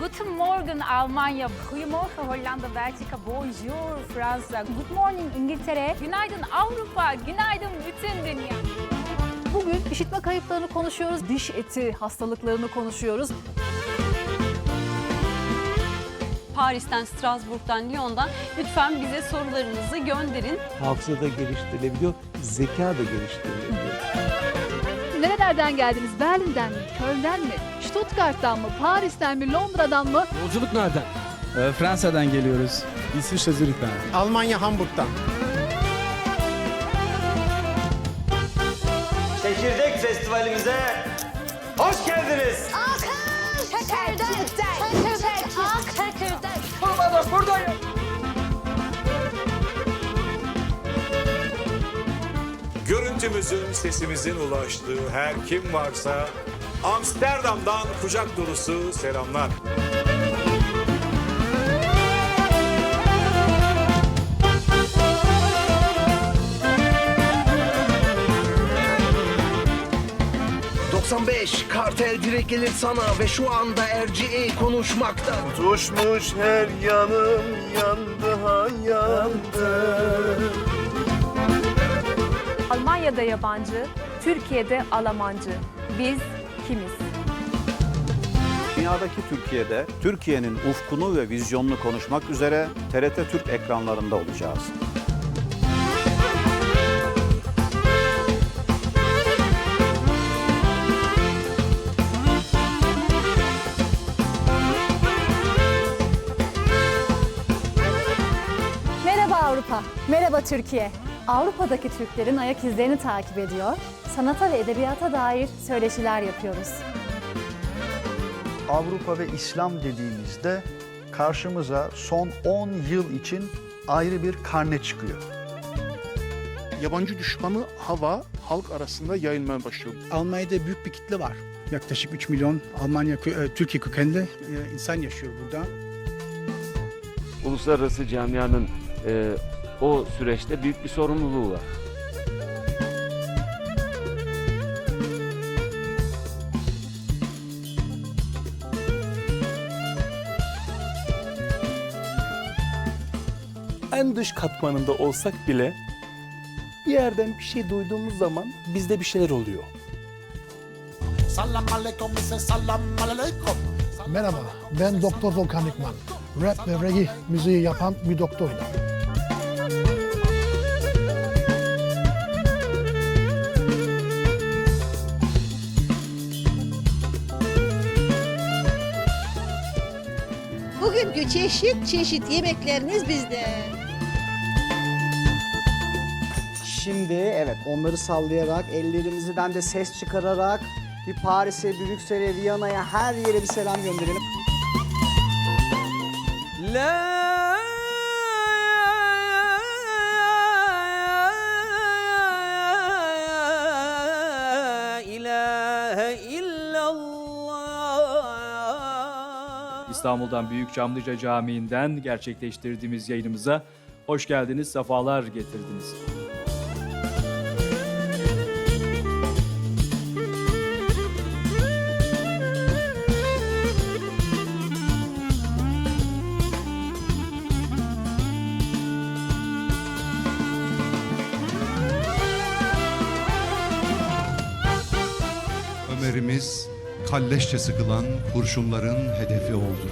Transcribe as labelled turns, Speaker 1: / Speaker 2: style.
Speaker 1: Guten Morgen Almanya, Goedemorgen Hollanda, Belçika, Bonjour Fransa, Good Morning İngiltere, Günaydın Avrupa, Günaydın bütün dünya.
Speaker 2: Bugün işitme kayıplarını konuşuyoruz, diş eti hastalıklarını konuşuyoruz.
Speaker 3: Paris'ten, Strasbourg'dan, Lyon'dan lütfen bize sorularınızı gönderin.
Speaker 4: hafıza da geliştirilebiliyor, zeka da geliştirilebiliyor.
Speaker 2: Nerelerden geldiniz? Berlin'den mi? Köln'den mi? Stuttgart'tan mı? Paris'ten mi? Londra'dan mı?
Speaker 5: Yolculuk nereden?
Speaker 6: Ee, Fransa'dan geliyoruz. İsviçre Zürih'ten.
Speaker 7: Almanya Hamburg'dan.
Speaker 8: Çekirdek Festivalimize hoş geldiniz.
Speaker 9: Görüntümüzün, sesimizin ulaştığı her kim varsa Amsterdam'dan kucak dolusu selamlar.
Speaker 10: kartel direkt gelir sana ve şu anda RGA konuşmakta.
Speaker 7: Tuşmuş her yanım yandı ha yandı.
Speaker 11: Almanya'da yabancı, Türkiye'de Almancı. Biz kimiz?
Speaker 12: Dünyadaki Türkiye'de Türkiye'nin ufkunu ve vizyonunu konuşmak üzere TRT Türk ekranlarında olacağız.
Speaker 2: Merhaba Avrupa, merhaba Türkiye. Avrupa'daki Türklerin ayak izlerini takip ediyor, sanata ve edebiyata dair söyleşiler yapıyoruz.
Speaker 13: Avrupa ve İslam dediğimizde karşımıza son 10 yıl için ayrı bir karne çıkıyor.
Speaker 7: Yabancı düşmanı hava halk arasında yayılmaya başlıyor.
Speaker 6: Almanya'da büyük bir kitle var. Yaklaşık 3 milyon Almanya, e, Türkiye kökenli e, insan yaşıyor burada.
Speaker 5: Uluslararası camianın e, o süreçte büyük bir sorumluluğu var.
Speaker 4: En dış katmanında olsak bile bir yerden bir şey duyduğumuz zaman bizde bir şeyler oluyor.
Speaker 7: Merhaba, ben Doktor Volkan Dikman. Rap ve reggae müziği yapan bir doktorum.
Speaker 3: Bugünkü çeşit çeşit yemeklerimiz bizde.
Speaker 10: Şimdi evet onları sallayarak ellerimizden de ses çıkararak bir Paris'e, Brüksel'e, Viyana'ya her yere bir selam gönderelim.
Speaker 5: La ilahe illallah
Speaker 6: İstanbul'dan Büyük Çamlıca Camii'nden gerçekleştirdiğimiz yayınımıza hoş geldiniz, sefalar getirdiniz.
Speaker 13: Kalleşçe sıkılan kurşunların hedefi oldu.